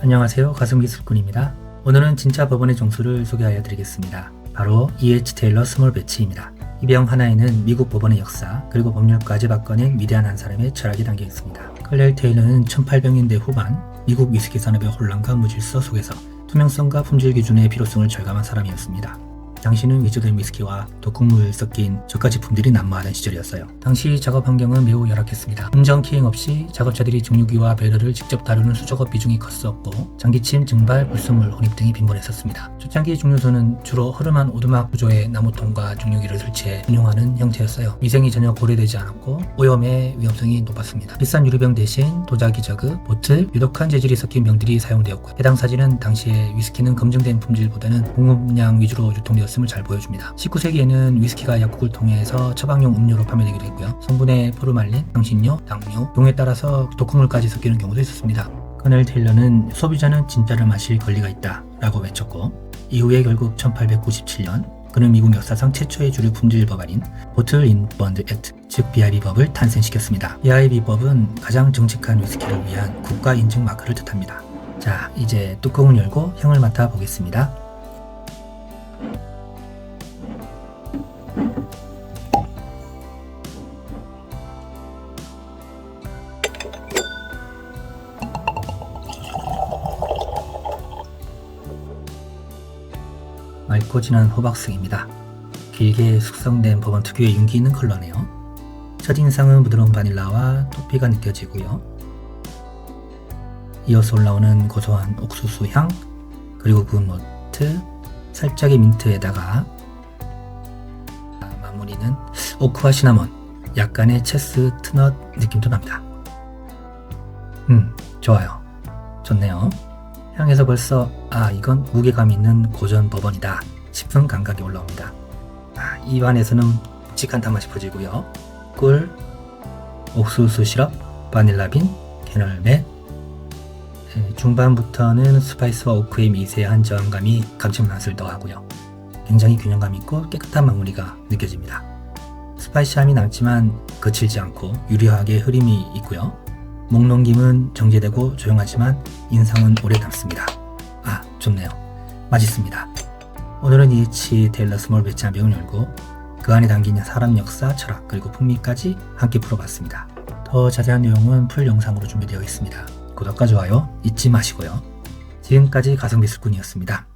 안녕하세요. 가슴기술꾼입니다. 오늘은 진짜 법원의 종수를 소개하여 드리겠습니다. 바로 E.H. 테일러 스몰 배치입니다. 이 병 하나에는 미국 법원의 역사 그리고 법률까지 바꿔낸 위대한 한 사람의 철학이 담겨 있습니다. 클렐 테일러는 1800년대 후반 미국 위스키 산업의 혼란과 무질서 속에서 투명성과 품질 기준의 필요성을 절감한 사람이었습니다. 당시는 위조된 위스키와 독극물 섞인 저가 제품들이 난무하던 시절이었어요. 당시 작업 환경은 매우 열악했습니다. 음정 키행 없이 작업자들이 정유기와 배럴을 직접 다루는 수작업 비중이 컸었고 장기침, 증발, 불순물, 혼입 등이 빈번했었습니다. 초창기 중류소는 주로 허름한 오두막 구조의 나무통과 중유기를 설치해 운용하는 형태였어요. 위생이 전혀 고려되지 않았고 오염의 위험성이 높았습니다. 비싼 유리병 대신 도자기 저그, 보틀, 유독한 재질이 섞인 병들이 사용되었고 해당 사진은 당시에 위스키는 검증된 품질보다는 공급량 위주로 유통되었 음을 잘 보여줍니다. 19세기에는 위스키가 약국을 통해서 처방용 음료로 판매되기도 했고요. 성분에 포르말린, 향신료, 당류, 용에 따라서 독극물까지 섞이는 경우도 있었습니다. 커넬 테일러는 소비자는 진짜를 마실 권리가 있다 라고 외쳤고 이후에 결국 1897년 그는 미국 역사상 최초의 주류 품질 법안인 보틀 인 번드 액트 즉 BIB법을 탄생시켰습니다. BIB법은 가장 정직한 위스키를 위한 국가 인증 마크를 뜻합니다. 자 이제 뚜껑을 열고 향을 맡아 보겠습니다. 맑고 진한 호박색입니다. 길게 숙성된 법원 특유의 윤기 있는 컬러네요. 첫인상은 부드러운 바닐라와 토피가 느껴지고요. 이어서 올라오는 고소한 옥수수 향, 그리고 그 모트, 살짝의 민트에다가 아, 마무리는 오크와 시나몬, 약간의 체스 트넛 느낌도 납니다. 음, 좋아요. 좋네요. 향에서 벌써 아 이건 무게감 있는 고전 법원이다 싶은 감각이 올라옵니다. 아, 입안에서는 묵직한 단맛이 퍼지고요. 꿀, 옥수수 시럽, 바닐라빈, 캐널멜 에, 중반부터는 스파이스와 오크의 미세한 저항감이 감칠맛을 더하고요. 굉장히 균형감 있고 깨끗한 마무리가 느껴집니다. 스파이시함이 남지만 거칠지 않고 유려하게 흐림이 있고요. 목 넘김은 정제되고 조용하지만 인상은 오래 남습니다. 아, 좋네요. 맛있습니다. 오늘은 EH 테일러 스몰 배치 한 병을 열고 그 안에 담긴 사람 역사, 철학, 그리고 풍미까지 함께 풀어봤습니다. 더 자세한 내용은 풀 영상으로 준비되어 있습니다. 구독과 좋아요 잊지 마시고요. 지금까지 가성비술꾼이었습니다.